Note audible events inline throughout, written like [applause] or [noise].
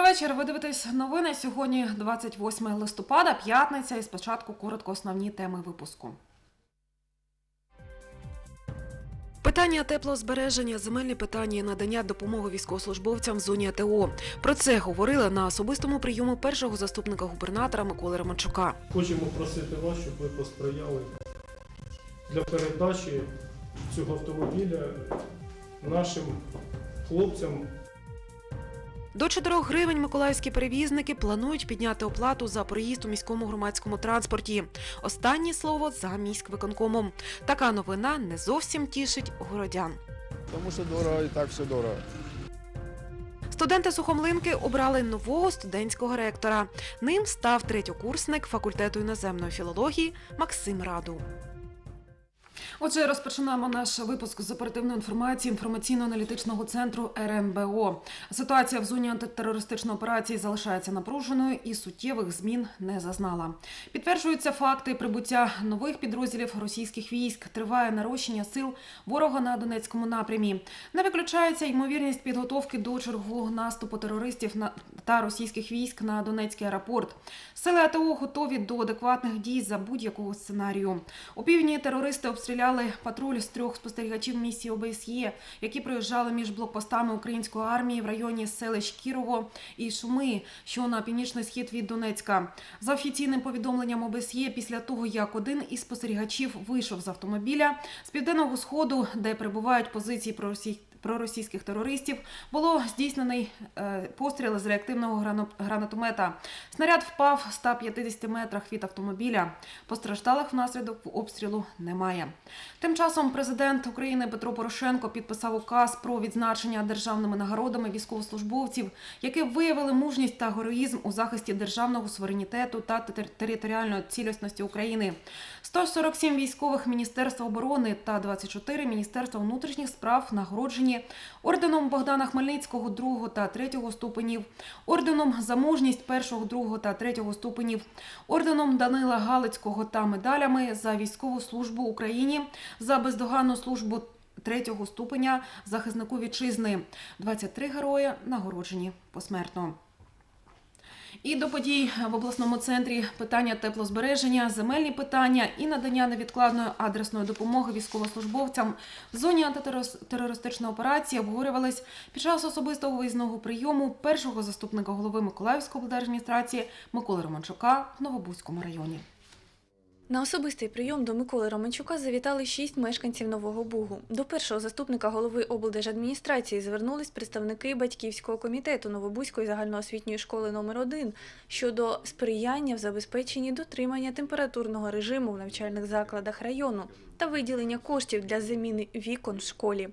Добрий вечір. Ви дивитесь новини. Сьогодні 28 листопада, п'ятниця. І спочатку коротко основні теми випуску. Питання теплозбереження, земельні питання і надання допомоги військовослужбовцям в зоні АТО. Про це говорили на особистому прийому першого заступника губернатора Миколи Романчука. Хочемо просити вас, щоб ви посприяли для передачі цього автомобіля нашим хлопцям До 4 гривень миколаївські перевізники планують підняти оплату за проїзд у міському громадському транспорті. Останнє слово за міськвиконкомом. Така новина не зовсім тішить городян. Тому що дорого і так все дорого. Студенти Сухомлинки обрали нового студентського ректора. Ним став третьокурсник факультету іноземної філології Максим Раду. Отже, розпочинаємо наш випуск з оперативної інформації інформаційно-аналітичного центру РНБО. Ситуація в зоні антитерористичної операції залишається напруженою і суттєвих змін не зазнала. Підтверджуються факти прибуття нових підрозділів російських військ. Триває нарощення сил ворога на Донецькому напрямі. Не виключається ймовірність підготовки до чергового наступу терористів та російських військ на Донецький аеропорт. Сили АТО готові до адекватних дій за будь-якого сценарію. У півдні терористи обстріляли патруль з трьох спостерігачів місії ОБСЄ, які проїжджали між блокпостами української армії в районі селищ Кірово і Шуми, що на північний схід від Донецька. За офіційним повідомленням ОБСЄ, після того як один із спостерігачів вийшов з автомобіля з південного сходу, де перебувають позиції проросійських проросійських терористів було здійснений е, постріл з реактивного гранатомета. Снаряд впав в 150 метрах від автомобіля. Постраждалих внаслідок обстрілу немає. Тим часом президент України Петро Порошенко підписав указ про відзначення державними нагородами військовослужбовців, які виявили мужність та героїзм у захисті державного суверенітету та територіальної цілісності України. 147 військових Міністерства оборони та 24 Міністерства внутрішніх справ нагороджені орденом Богдана Хмельницького 2 та 3 ступенів, орденом за мужність 1, 2 та 3 ступенів, орденом Данила Галицького та медалями за військову службу Україні, за бездоганну службу третього ступеня захиснику вітчизни. 23 герої нагороджені посмертно. І до подій в обласному центрі питання теплозбереження, земельні питання і надання невідкладної адресної допомоги військовослужбовцям в зоні антитерористичної операції обговорювались під час особистого виїзного прийому першого заступника голови Миколаївської облдержадміністрації Миколи Романчука в Новобузькому районі. На особистий прийом до Миколи Романчука завітали шість мешканців Нового Бугу. До першого заступника голови облдержадміністрації звернулись представники батьківського комітету Новобузької загальноосвітньої школи номер 1 щодо сприяння в забезпеченні дотримання температурного режиму в навчальних закладах району та виділення коштів для заміни вікон в школі.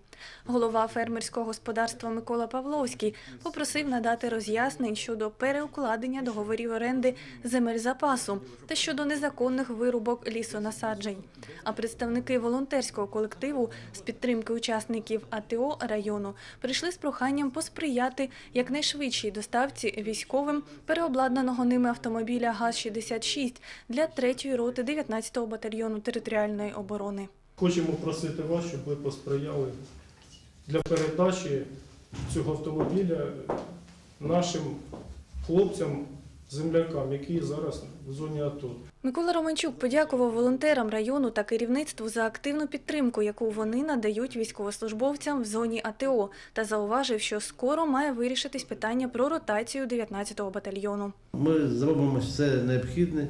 Голова фермерського господарства Микола Павловський попросив надати роз'яснень щодо переукладення договорів оренди земель запасу та щодо незаконних вирубок лісонасаджень. А представники волонтерського колективу з підтримки учасників АТО району прийшли з проханням посприяти якнайшвидшій доставці військовим переобладнаного ними автомобіля ГАЗ-66 для 3-ї роти 19-го батальйону територіальної оборони. Хочемо просити вас, щоб ви посприяли для передачі цього автомобіля нашим хлопцям, землякам, які зараз в зоні АТО. Микола Романчук подякував волонтерам району та керівництву за активну підтримку, яку вони надають військовослужбовцям в зоні АТО, та зауважив, що скоро має вирішитись питання про ротацію 19-го батальйону. Ми зробимо все необхідне,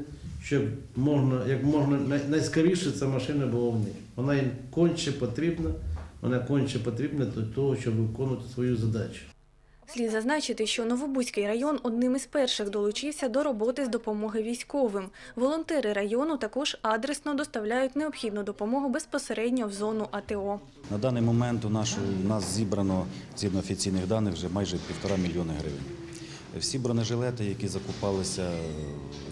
щоб можна, як можна най- найскоріше ця машина була в них. Вона їм конче потрібна, вона конче потрібна для того, щоб виконувати свою задачу. Слід зазначити, що Новобузький район одним із перших долучився до роботи з допомоги військовим. Волонтери району також адресно доставляють необхідну допомогу безпосередньо в зону АТО. На даний момент у, нашу, у нас зібрано, згідно офіційних даних, вже майже півтора мільйони гривень. Всі бронежилети, які закупалися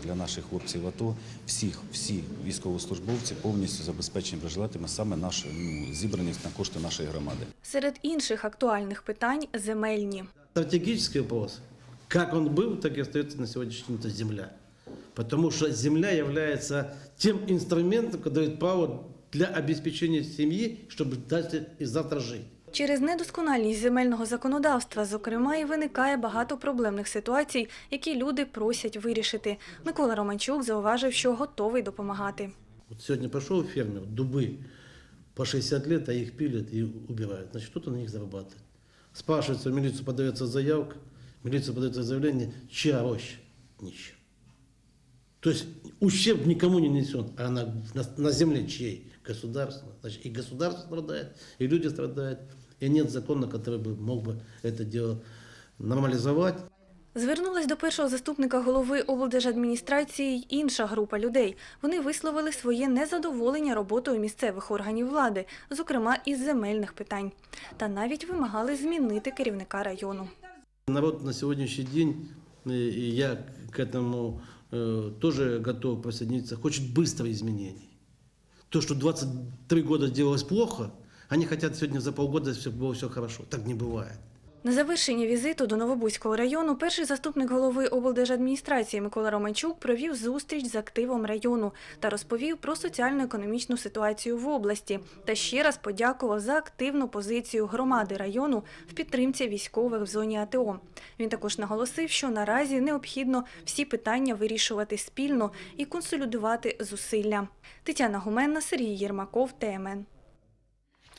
для наших хлопців АТО, всіх, всі військовослужбовці повністю забезпечені бронежилетами саме наші, ну, зібрані на кошти нашої громади. Серед інших актуальних питань земельні. Стратегический вопрос, как он был, так и остается на сегодняшний день это земля. Потому что земля является тем инструментом, который дает право для обеспечения семьи, чтобы дальше и завтра жить. Через недосконалість земельного законодавства, зокрема, і виникає багато проблемних ситуацій, які люди просять вирішити. Микола Романчук зауважив, що готовий допомагати. Вот сегодня пошел фермер, дубы по 60 лет, а их пилят и убирают. Значит, кто-то на них зарабатывает. Спрашивается, в милицию подается заявка, в милицию подается заявление, чья роща? Ничья. То есть ущерб никому не несен, а на, на, на земле? Государство. Значит, и государство страдает, и люди страдают, и нет закона, который бы мог бы это дело нормализовать. Звернулась до першого заступника голови облдержадміністрації й інша група людей. Вони висловили своє незадоволення роботою місцевих органів влади, зокрема із земельних питань, та навіть вимагали змінити керівника району. Народ на сегодняшний день, э, и я к этому э, тоже готов присоединиться, хочет быстрых изменений. То, что 23 года делалось плохо, они хотят сегодня за полгода, чтобы было все хорошо. Так не бывает. На завершення візиту до Новобузького району перший заступник голови облдержадміністрації Микола Романчук провів зустріч з активом району та розповів про соціально-економічну ситуацію в області та ще раз подякував за активну позицію громади району в підтримці військових в зоні АТО. Він також наголосив, що наразі необхідно всі питання вирішувати спільно і консолідувати зусилля. Тетяна Гуменна, Сергій Єрмаков, ТМН.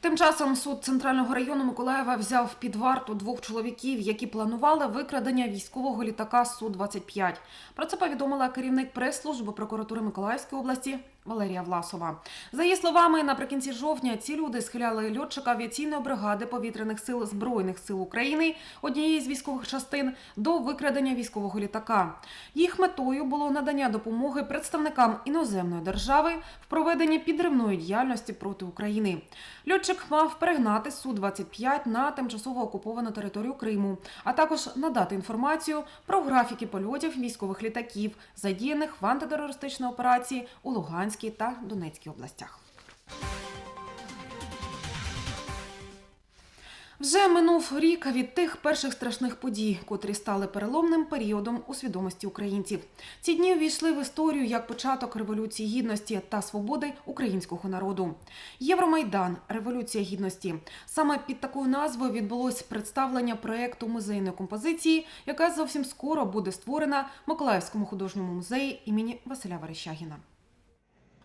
Тим часом суд центрального району Миколаєва взяв під варту двох чоловіків, які планували викрадення військового літака су 25 Про це повідомила керівник прес-служби прокуратури Миколаївської області Валерія Власова. За її словами, наприкінці жовтня ці люди схиляли льотчика авіаційної бригади повітряних сил збройних сил України, однієї з військових частин, до викрадення військового літака. Їх метою було надання допомоги представникам іноземної держави в проведенні підривної діяльності проти України. Льотчик мав пригнати су 25 на тимчасово окуповану територію Криму, а також надати інформацію про графіки польотів військових літаків, задіяних в антитерористичній операції у Луганській та Донецькій областях. Вже минув рік від тих перших страшних подій, котрі стали переломним періодом у свідомості українців. Ці дні увійшли в історію як початок революції гідності та свободи українського народу. Євромайдан Революція гідності. Саме під такою назвою відбулось представлення проекту музейної композиції, яка зовсім скоро буде створена в Миколаївському художньому музеї імені Василя Верещагіна.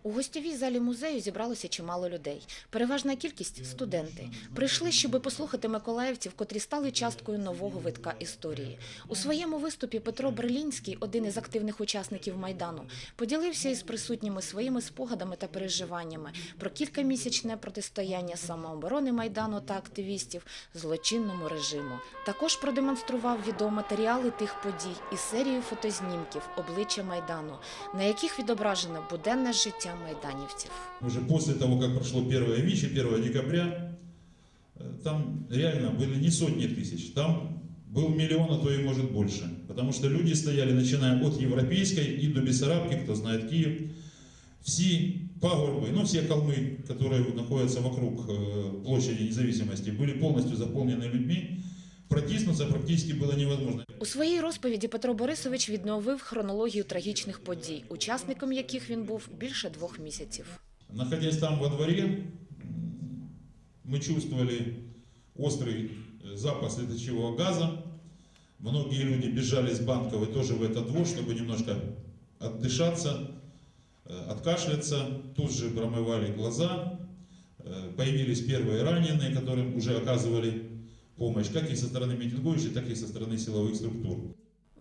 У гостєвій залі музею зібралося чимало людей. Переважна кількість студенти. Прийшли, щоби послухати миколаївців, котрі стали часткою нового витка історії. У своєму виступі Петро Берлінський, один із активних учасників майдану, поділився із присутніми своїми спогадами та переживаннями про кількамісячне протистояння самооборони майдану та активістів злочинному режиму. Також продемонстрував відеоматеріали тих подій і серію фотознімків обличчя майдану, на яких відображено буденне життя майданівців. Уже после того, как прошло первое ВИЧ и 1 декабря, э, там реально были не сотни тысяч, там был миллион, а то и может больше. Потому что люди стояли, начиная от Европейской и до Бессарабки, кто знает Киев, все пагорбы, ну все холмы, которые находятся вокруг э, площади независимости, были полностью заполнены людьми Протиснуться практически было невозможно. У своїй розповіді Петро Борисович відновив хронологію трагічних подій, учасником яких він був більше двох місяців. Находясь там во дворе, м, мы чувствовали острый э, запах следующего газа. Многие люди бежали с банковой тоже в этот двор, чтобы немножко отдышаться, э, откашляться. Тут же промывали глаза. Э, Появились первые раненые, которым уже оказывали помощь, как и со стороны митингующих, так и со стороны силовых структур.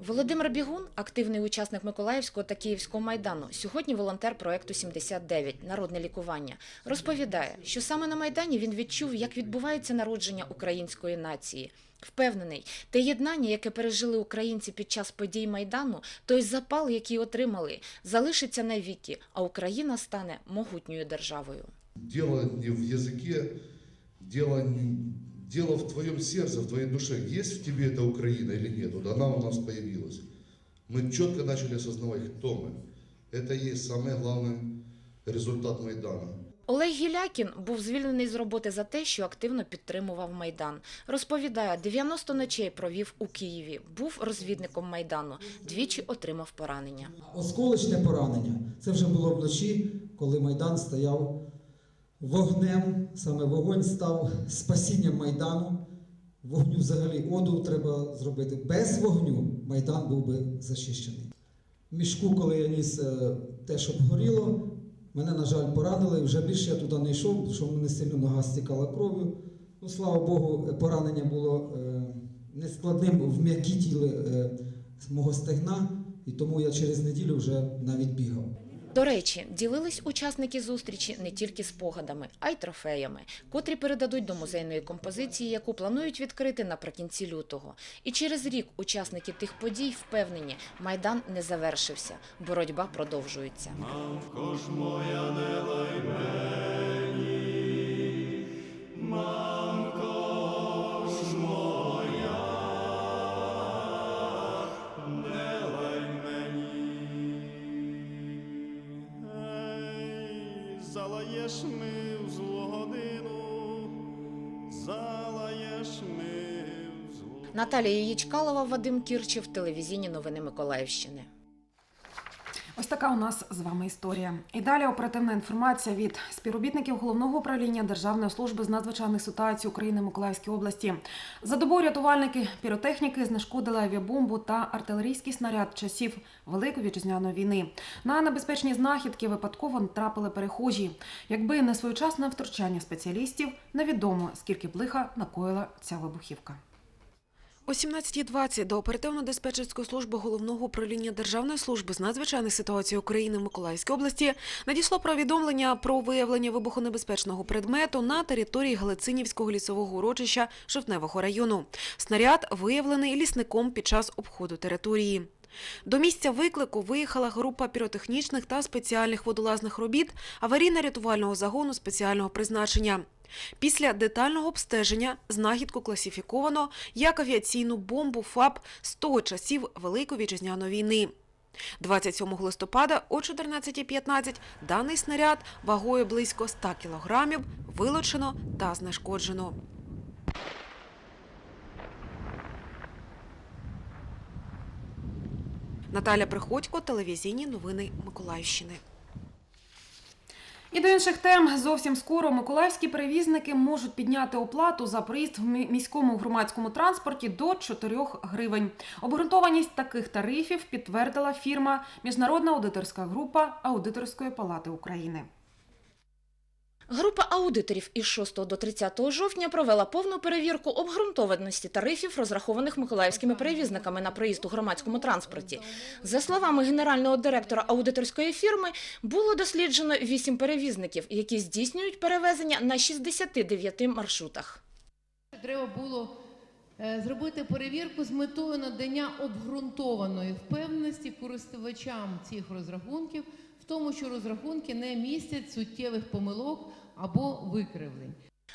Володимир Бігун, активний учасник Миколаївського та Київського майдану, сьогодні волонтер проекту 79 Народне лікування, розповідає, що саме на майдані він відчув, як відбувається народження української нації. Впевнений, те єднання, яке пережили українці під час подій майдану, той запал, який отримали, залишиться навіки, а Україна стане могутньою державою. Дело не в языке, дело, не- дело в твоем сердце, в твоей душе. Есть в тебе эта Украина или нет? Вот она у нас появилась. Мы четко начали осознавать, кто мы. Это и есть самый главный результат Майдана. Олег Гілякін був звільнений з роботи за те, що активно підтримував Майдан. Розповідає, 90 ночей провів у Києві, був розвідником Майдану, двічі отримав поранення. Осколочне поранення. Це вже було вночі, коли Майдан стояв вогнем, саме вогонь став спасінням Майдану. Вогню взагалі оду треба зробити. Без вогню Майдан був би захищений. В мішку, коли я ніс е, те, що горіло, мене, на жаль, поранили. Вже більше я туди не йшов, що мене сильно нога стікала кров'ю. Ну, слава Богу, поранення було е, нескладним в м'які тіли е, мого стегна, і тому я через неділю вже навіть бігав. До речі, ділились учасники зустрічі не тільки спогадами, а й трофеями, котрі передадуть до музейної композиції, яку планують відкрити наприкінці лютого. І через рік учасники тих подій впевнені, майдан не завершився, боротьба продовжується. Залаєш Наталія Ячкалова, Вадим Кірчев, телевізійні новини Миколаївщини. Ось така у нас з вами історія. І далі оперативна інформація від співробітників головного управління Державної служби з надзвичайних ситуацій України Миколаївській області. За добу рятувальники піротехніки знешкодили авіабомбу та артилерійський снаряд часів Великої вітчизняної війни. На небезпечні знахідки випадково натрапили перехожі. Якби не своєчасне втручання спеціалістів, невідомо скільки б лиха накоїла ця вибухівка. О 17.20 до оперативно-диспетчерської служби головного управління Державної служби з надзвичайних ситуацій України в Миколаївській області надійшло повідомлення про виявлення вибухонебезпечного предмету на території Галицинівського лісового урочища Жовтневого району. Снаряд виявлений лісником під час обходу території. До місця виклику виїхала група піротехнічних та спеціальних водолазних робіт аварійно-рятувального загону спеціального призначення. Після детального обстеження знахідку класифіковано як авіаційну бомбу ФАП з того часів Великої вітчизняної війни. 27 листопада о 14.15 даний снаряд вагою близько 100 кілограмів вилучено та знешкоджено. Наталя Приходько, телевізійні новини Миколаївщини. І до інших тем зовсім скоро миколаївські перевізники можуть підняти оплату за проїзд в міському громадському транспорті до 4 гривень. Обґрунтованість таких тарифів підтвердила фірма Міжнародна аудиторська група Аудиторської палати України. Група аудиторів із 6 до 30 жовтня провела повну перевірку обґрунтованості тарифів, розрахованих миколаївськими перевізниками на проїзд у громадському транспорті. За словами генерального директора аудиторської фірми, було досліджено 8 перевізників, які здійснюють перевезення на 69 маршрутах. Треба було е, зробити перевірку з метою надання обґрунтованої впевненості користувачам цих розрахунків в тому, що розрахунки не містять суттєвих помилок або викривлень.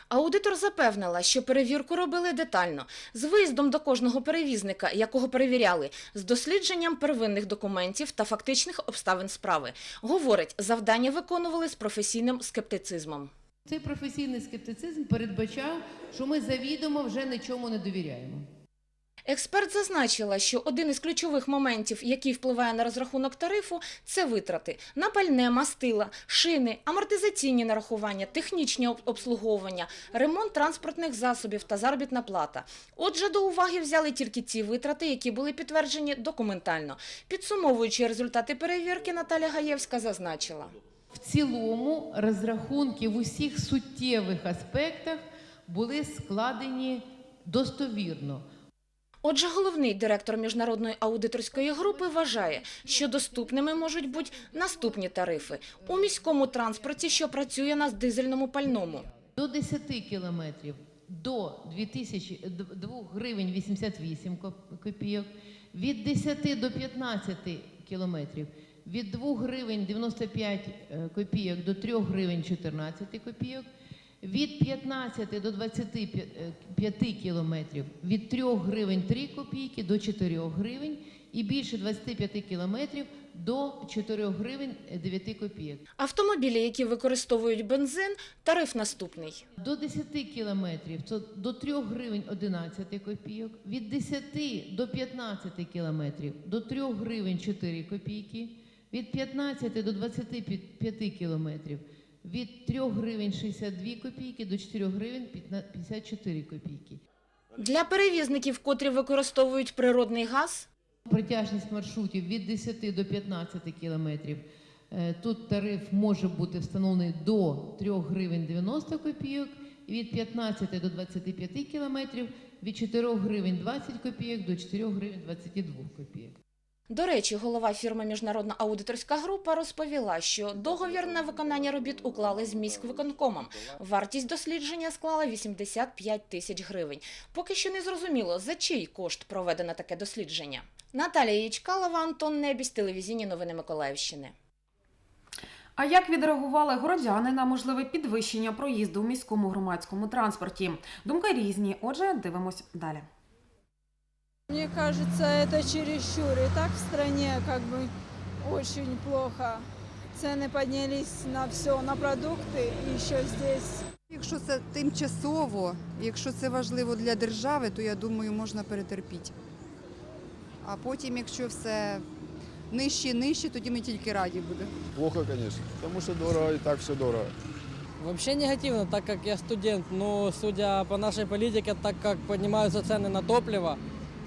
Аудитор запевнила, що перевірку робили детально, з виїздом до кожного перевізника, якого перевіряли, з дослідженням первинних документів та фактичних обставин справи. Говорить, завдання виконували з професійним скептицизмом. Цей професійний скептицизм передбачав, що ми завідомо вже нічому не довіряємо. Експерт зазначила, що один із ключових моментів, який впливає на розрахунок тарифу, це витрати на пальне, мастила, шини, амортизаційні нарахування, технічні обслуговування, ремонт транспортних засобів та заробітна плата. Отже, до уваги взяли тільки ті витрати, які були підтверджені документально. Підсумовуючи результати перевірки, Наталя Гаєвська зазначила. В цілому розрахунки в усіх суттєвих аспектах були складені достовірно. Отже, головний директор міжнародної аудиторської групи вважає, що доступними можуть бути наступні тарифи у міському транспорті, що працює на дизельному пальному. До 10 кілометрів до 2000, 2 гривень 88 коп- копійок, від 10 до 15 кілометрів від 2 гривень 95 е, копійок до 3 гривень 14 копійок, від 15 до 25 кілометрів від 3 гривень 3 копійки до 4 гривень і більше 25 кілометрів до 4 гривень 9 копійок. Автомобілі, які використовують бензин, тариф наступний. До 10 кілометрів це до 3 гривень 11 копійок, від 10 до 15 кілометрів до 3 гривень 4 копійки, від 15 до 25 кілометрів від 3 гривень 62 копійки до 4 гривень 54 копійки. Для перевізників, котрі використовують природний газ, Протяжність маршрутів від 10 до 15 кілометрів. Е, Тут тариф може бути встановлений до 3 гривень 90 копійок, від 15 до 25 кілометрів від 4 гривень 20 копійок до 4 гривень 22 копійок. До речі, голова фірми Міжнародна аудиторська група розповіла, що договір на виконання робіт уклали з міськвиконкомом. Вартість дослідження склала 85 тисяч гривень. Поки що не зрозуміло, за чий кошт проведено таке дослідження. Наталія Ячкалова, Антон Небісь, телевізійні новини Миколаївщини. А як відреагували городяни на можливе підвищення проїзду у міському громадському транспорті? Думки різні. Отже, дивимось далі. Мне кажется, это чересчур. И так в стране как бы очень плохо. Цены поднялись на все, на продукты и еще здесь. Якщо це тимчасово, якщо це важливо для держави, то я думаю, можна перетерпіти. А потім, якщо все нижче, нижче, тоді ми тільки раді будемо. Плохо, конечно, потому что дорого, и так все дорого. Вообще негативно, так как я студент, но судя по нашей политике, так как поднимаются цены на топливо,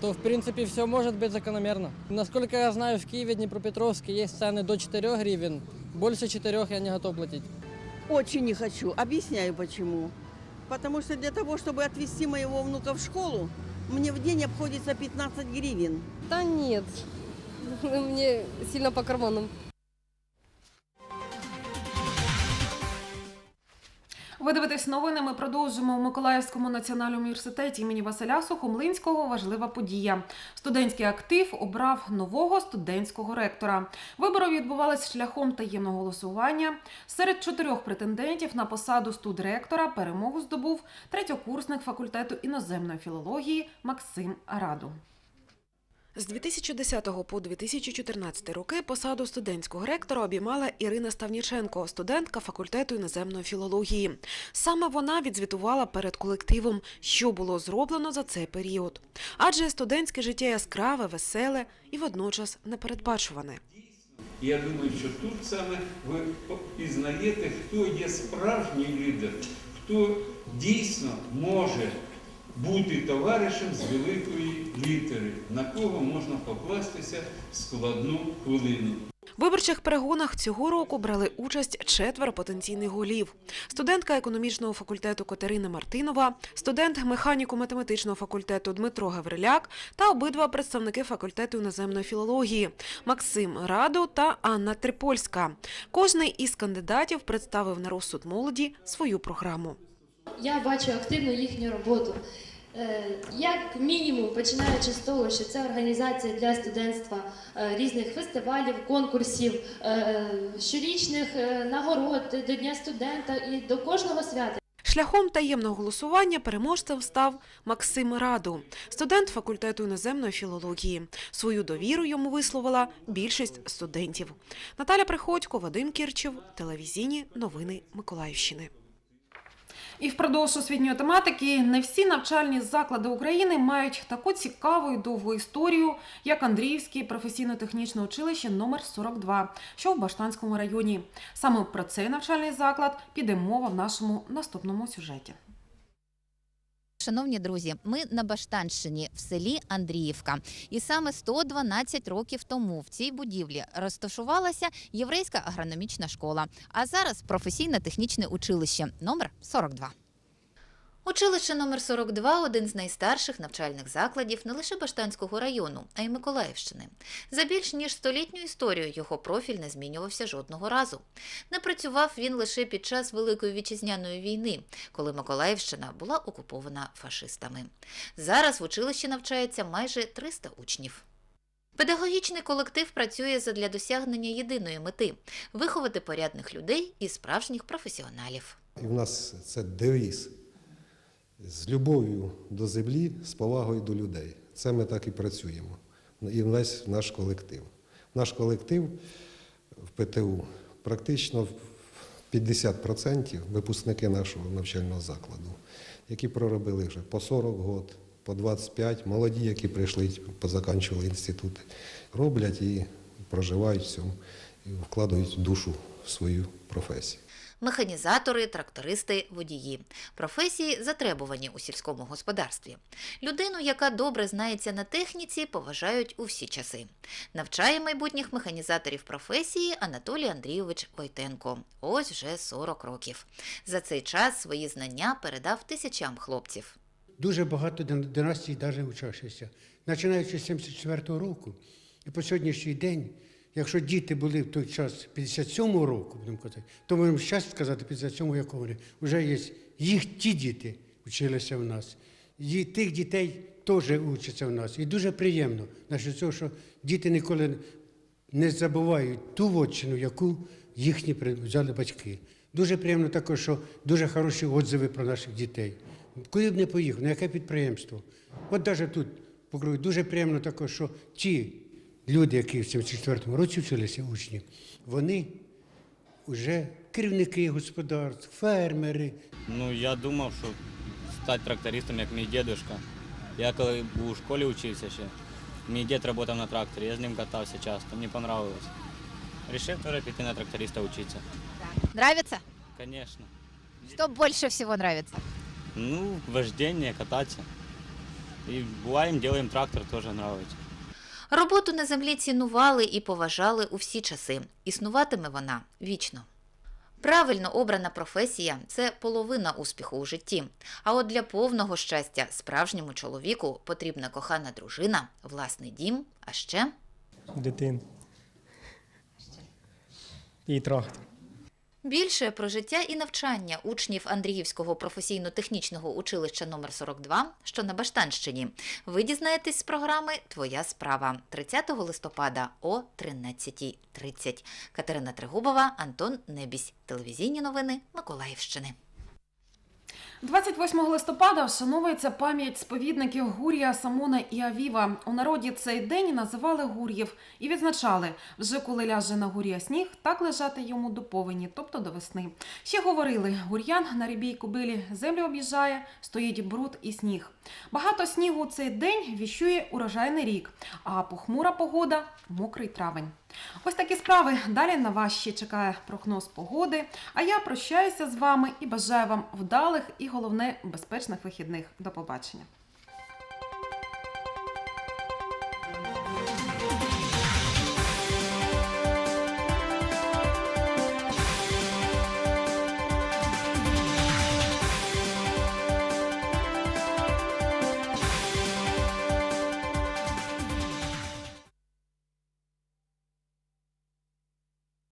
то в принципе все может быть закономерно. Насколько я знаю, в Киеве, Днепропетровске есть цены до 4 гривен. Больше 4 я не готов платить. Очень не хочу. Объясняю почему. Потому что для того, чтобы отвезти моего внука в школу, мне в день обходится 15 гривен. Да нет, [laughs] мне сильно по карманам. Ви дивитесь новини. Ми продовжимо у Миколаївському національному університеті імені Василя Сухомлинського. Важлива подія. Студентський актив обрав нового студентського ректора. Вибори відбувалися шляхом таємного голосування. Серед чотирьох претендентів на посаду студректора перемогу здобув третьокурсник факультету іноземної філології Максим Раду. З 2010 по 2014 роки посаду студентського ректора обіймала Ірина Ставніченко, студентка факультету іноземної філології. Саме вона відзвітувала перед колективом, що було зроблено за цей період. Адже студентське життя яскраве, веселе і водночас непередбачуване. Я думаю, що тут саме ви пізнаєте, хто є справжній лідер, хто дійсно може бути товаришем з великої літери, на кого можна покластися в складну хвилину. В виборчих перегонах цього року брали участь четверо потенційних голів: студентка економічного факультету Катерина Мартинова, студент механіко-математичного факультету Дмитро Гавриляк та обидва представники факультету іноземної філології Максим Радо та Анна Трипольська. Кожний із кандидатів представив на розсуд молоді свою програму. Я бачу активну їхню роботу. Е, Як мінімум, починаючи з того, що це організація для студентства е, різних фестивалів, конкурсів, е, щорічних нагород до Дня студента і до кожного свята. Шляхом таємного голосування переможцем став Максим Раду, студент факультету іноземної філології. Свою довіру йому висловила більшість студентів. Наталя Приходько, Вадим Кірчев, телевізійні новини Миколаївщини. І впродовж освітньої тематики не всі навчальні заклади України мають таку цікаву і довгу історію, як Андріївське професійно-технічне училище номер 42, що в Баштанському районі. Саме про цей навчальний заклад піде мова в нашому наступному сюжеті. Шановні друзі, ми на Баштанщині в селі Андріївка. І саме 112 років тому в цій будівлі розташувалася єврейська агрономічна школа, а зараз професійно-технічне училище номер 42. Училище номер 42 – один з найстарших навчальних закладів не лише Баштанського району, а й Миколаївщини. За більш ніж столітню історію його профіль не змінювався жодного разу. Не працював він лише під час Великої вітчизняної війни, коли Миколаївщина була окупована фашистами. Зараз в училищі навчається майже 300 учнів. Педагогічний колектив працює задля досягнення єдиної мети виховати порядних людей і справжніх професіоналів. І в нас це девіз з любов'ю до землі, з повагою до людей. Це ми так і працюємо. І весь наш колектив. Наш колектив в ПТУ практично 50% випускники нашого навчального закладу, які проробили вже по 40 років, по 25, молоді, які прийшли, позаканчували інститути, роблять і проживають в цьому, і вкладають душу в свою професію. Механізатори, трактористи, водії професії затребувані у сільському господарстві. Людину, яка добре знається на техніці, поважають у всі часи. Навчає майбутніх механізаторів професії Анатолій Андрійович Войтенко. Ось вже 40 років. За цей час свої знання передав тисячам хлопців. Дуже багато дин- династій навіть учащися. Починаючи з 74-го року і по сьогоднішній день, якщо діти були в той час 57-го року, будемо казати, то можемо зараз сказати 57-го, якого вони, вже є їх ті діти вчилися в нас. І тих дітей теж учаться в нас. І дуже приємно, значить, цього, що діти ніколи не забувають ту вотчину, яку їхні взяли батьки. Дуже приємно також, що дуже хороші отзиви про наших дітей. Куди б не поїхав, на яке підприємство. От навіть тут покрою дуже приємно також, що ті люди, які в 74-му році вчилися учні, вони вже керівники господарств, фермери, Ну, я думав, що стати трактористом, як мій дідусь. Я коли був у школі вчився ще, мій дід працював на тракторі, я з ним катався часто, мені понравилось. Рішив теж піти на тракториста вчитися. Нравится? Звісно. Что больше всего нравится? Ну, вождение, кататися. І буваємо, робимо трактор, теж подобається. Роботу на землі цінували і поважали у всі часи. Існуватиме вона вічно. Правильно обрана професія це половина успіху у житті. А от для повного щастя справжньому чоловіку потрібна кохана дружина, власний дім, а ще дитин. І трактор. Більше про життя і навчання учнів Андріївського професійно-технічного училища номер 42 що на Баштанщині, ви дізнаєтесь з програми Твоя справа 30 листопада о 13.30. Катерина Тригубова, Антон Небісь. Телевізійні новини Миколаївщини. 28 листопада вшановується пам'ять сповідників Гурія, Самона і Авіва. У народі цей день називали Гур'їв і відзначали, вже коли ляже на Гурія сніг, так лежати йому до повені, тобто до весни. Ще говорили, гур'ян на рібій кобилі землю об'їжджає, стоїть бруд і сніг. Багато снігу цей день віщує урожайний рік, а похмура погода мокрий травень. Ось такі справи. Далі на вас ще чекає прогноз погоди. А я прощаюся з вами і бажаю вам вдалих і головне безпечних вихідних. До побачення.